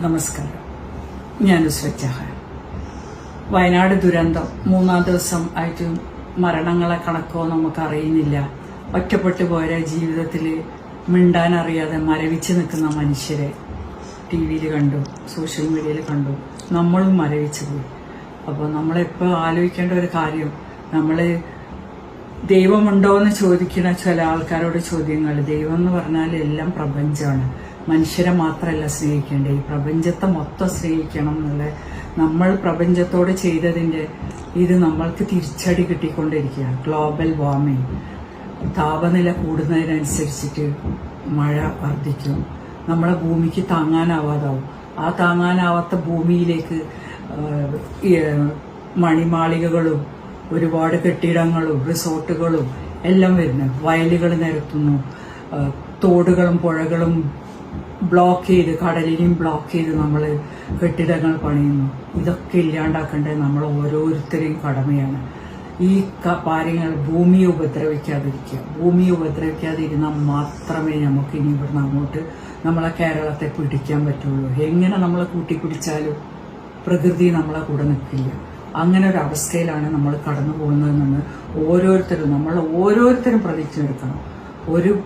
നമസ്കാരം. ഞാൻ സ്വച്ഛ വയനാട് ദുരന്തം മൂന്നാം ദിവസം ആയിട്ട് മരണങ്ങളെ കണക്കോ നമുക്ക് അറിയുന്നില്ല. ഒറ്റപ്പെട്ടു പോയ ജീവിതത്തിൽ മിണ്ടാൻ അറിയാതെ മരവിച്ച് നിൽക്കുന്ന മനുഷ്യരെ ടി വിയിൽ കണ്ടു സോഷ്യൽ മീഡിയയിൽ കണ്ടു. നമ്മളും മരവിച്ച് പോയി. അപ്പോൾ നമ്മളെപ്പോൾ ആലോചിക്കേണ്ട ഒരു കാര്യം നമ്മൾ ദൈവമുണ്ടോ എന്ന് ചോദിക്കുന്ന ചില ആൾക്കാരോട് ചോദ്യങ്ങൾ ദൈവം എന്ന് പറഞ്ഞാൽ എല്ലാം പ്രപഞ്ചമാണ്. മനുഷ്യരെ മാത്രമല്ല സ്നേഹിക്കേണ്ടത്. ഈ പ്രപഞ്ചത്തെ മൊത്തം സ്നേഹിക്കണം എന്നുള്ള നമ്മൾ പ്രപഞ്ചത്തോട് ചെയ്തതിന്റെ ഇത് നമ്മൾക്ക് തിരിച്ചടി കിട്ടിക്കൊണ്ടിരിക്കുകയാണ്. ഗ്ലോബൽ വാർമിംഗ് താപനില കൂടുന്നതിനനുസരിച്ചിട്ട് മഴ വർദ്ധിക്കും. നമ്മളെ ഭൂമിക്ക് താങ്ങാനാവാതാവും. ആ താങ്ങാനാവാത്ത ഭൂമിയിലേക്ക് മണിമാളികകളും ഒരുപാട് കെട്ടിടങ്ങളും റിസോർട്ടുകളും എല്ലാം വരുന്നു വയലുകൾ നിരത്തുന്നു. തോടുകളും പുഴകളും ബ്ലോക്ക് ചെയ്ത് കടലിനെയും ബ്ലോക്ക് ചെയ്ത് നമ്മൾ കെട്ടിടങ്ങൾ പണിയുന്നു. ഇതൊക്കെ ഇല്ലാണ്ടാക്കേണ്ടത് നമ്മൾ ഓരോരുത്തരെയും കടമയാണ്. ഈ കാര്യങ്ങൾ ഭൂമിയെ ഉപദ്രവിക്കാതിരിക്കുക. ഭൂമിയെ ഉപദ്രവിക്കാതിരുന്നാൽ മാത്രമേ നമുക്ക് ഇനി ഇവിടുന്ന് അങ്ങോട്ട് നമ്മളെ കേരളത്തെ പിടിക്കാൻ പറ്റുള്ളൂ. എങ്ങനെ നമ്മളെ കൂട്ടിപ്പിടിച്ചാലും പ്രകൃതി നമ്മളെ കൂടെ നിൽക്കില്ല. അങ്ങനെ ഒരു അവസ്ഥയിലാണ് നമ്മൾ കടന്നു പോകുന്നതെന്ന് ഓരോരുത്തരും നമ്മൾ ഓരോരുത്തരും പ്രതിജ്ഞ എടുക്കണം. ഒരു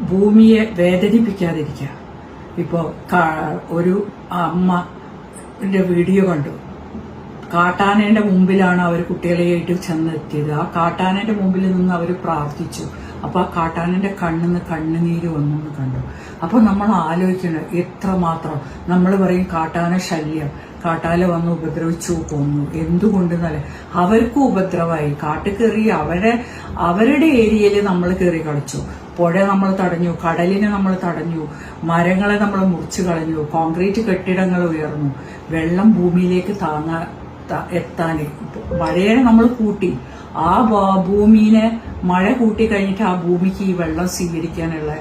ഭൂമിയെ വേദനിപ്പിക്കാതിരിക്കുക. ഇപ്പോൾ ഒരു അമ്മ വീഡിയോ കണ്ടു. കാട്ടാനയുടെ മുമ്പിലാണ് അവർ കുട്ടികളെയായിട്ട് ചെന്നെത്തിയത്. ആ കാട്ടാനയുടെ മുമ്പിൽ നിന്ന് അവർ പ്രാർത്ഥിച്ചു. അപ്പൊ ആ കാട്ടാനന്റെ കണ്ണിന്ന് കണ്ണുനീര് വന്നു എന്ന് കണ്ടു. അപ്പൊ നമ്മൾ ആലോചിക്കണം എത്രമാത്രം നമ്മൾ പറയും കാട്ടാന ശല്യം. കാട്ടാല വന്ന് ഉപദ്രവിച്ചു പോന്നു എന്തുകൊണ്ട് നല്ല അവർക്കും ഉപദ്രവമായി. കാട്ട് കയറി അവരെ അവരുടെ ഏരിയയിൽ നമ്മൾ കയറി കളിച്ചു. പുഴ നമ്മൾ തടഞ്ഞു കടലിനെ നമ്മൾ തടഞ്ഞു മരങ്ങളെ നമ്മൾ മുറിച്ചു കളഞ്ഞു കോൺക്രീറ്റ് കെട്ടിടങ്ങൾ ഉയർന്നു വെള്ളം ഭൂമിയിലേക്ക് താങ്ങാ എത്താൻ മഴയെ നമ്മൾ കൂട്ടി. ആ ഭൂമിനെ മഴ കൂട്ടി കഴിഞ്ഞിട്ട് ആ ഭൂമിക്ക് ഈ വെള്ളം സ്വീകരിക്കാനുള്ള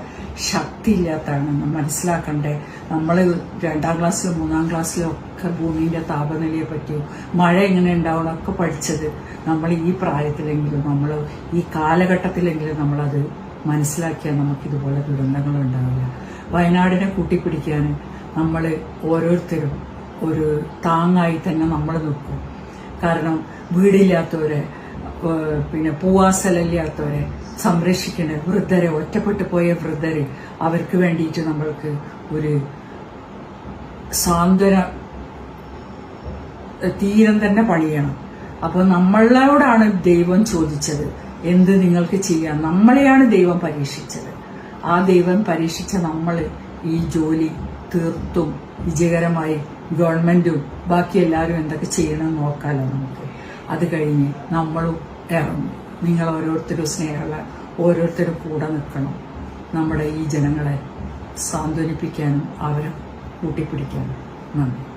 ശക്തി ഇല്ലാത്തതാണ് മനസ്സിലാക്കണ്ടേ നമ്മൾ രണ്ടാം ക്ലാസ്സിലും മൂന്നാം ക്ലാസ്സിലും ഒക്കെ ഭൂമിയുടെ താപനിലയെ പറ്റിയും മഴ എങ്ങനെ ഉണ്ടാവണം ഒക്കെ പഠിച്ചത് നമ്മൾ ഈ പ്രായത്തിലെങ്കിലും നമ്മൾ ഈ കാലഘട്ടത്തിലെങ്കിലും നമ്മളത് മനസ്സിലാക്കിയാൽ നമുക്കിതുപോലെ ദുരന്തങ്ങൾ ഉണ്ടാവില്ല വയനാടിനെ കൂട്ടിപ്പിടിക്കാൻ നമ്മൾ ഓരോരുത്തരും ഒരു താങ്ങായി തന്നെ നമ്മൾ നിൽക്കും. കാരണം വീടില്ലാത്തവരെ പിന്നെ പൂവാസലില്ലാത്തവരെ സംരക്ഷിക്കണ വൃദ്ധരെ ഒറ്റപ്പെട്ടു പോയ വൃദ്ധരെ അവർക്ക് വേണ്ടിയിട്ട് നമ്മൾക്ക് ഒരു സാന്ത്വന തീരം തന്നെ പണിയണം. അപ്പോൾ നമ്മളോടാണ് ദൈവം ചോദിച്ചത്. എന്ത് നിങ്ങൾക്ക് ചെയ്യാം? നമ്മളെയാണ് ദൈവം പരീക്ഷിച്ചത്. ആ ദൈവം പരീക്ഷിച്ച നമ്മൾ ഈ ജോലി തീർത്തും വിജയകരമായി ഗവൺമെന്റും ബാക്കി എല്ലാവരും എന്തൊക്കെ ചെയ്യണമെന്ന് നോക്കാലോ നമുക്ക്. അത് കഴിഞ്ഞ് നമ്മളും ഇറങ്ങും. നിങ്ങൾ ഓരോരുത്തരും സ്നേഹമുള്ള ഓരോരുത്തരും കൂടെ നിൽക്കണം. നമ്മുടെ ഈ ജനങ്ങളെ സാന്ത്വനിപ്പിക്കാനും അവരെ കൂട്ടിപ്പിടിക്കാനും. നന്ദി.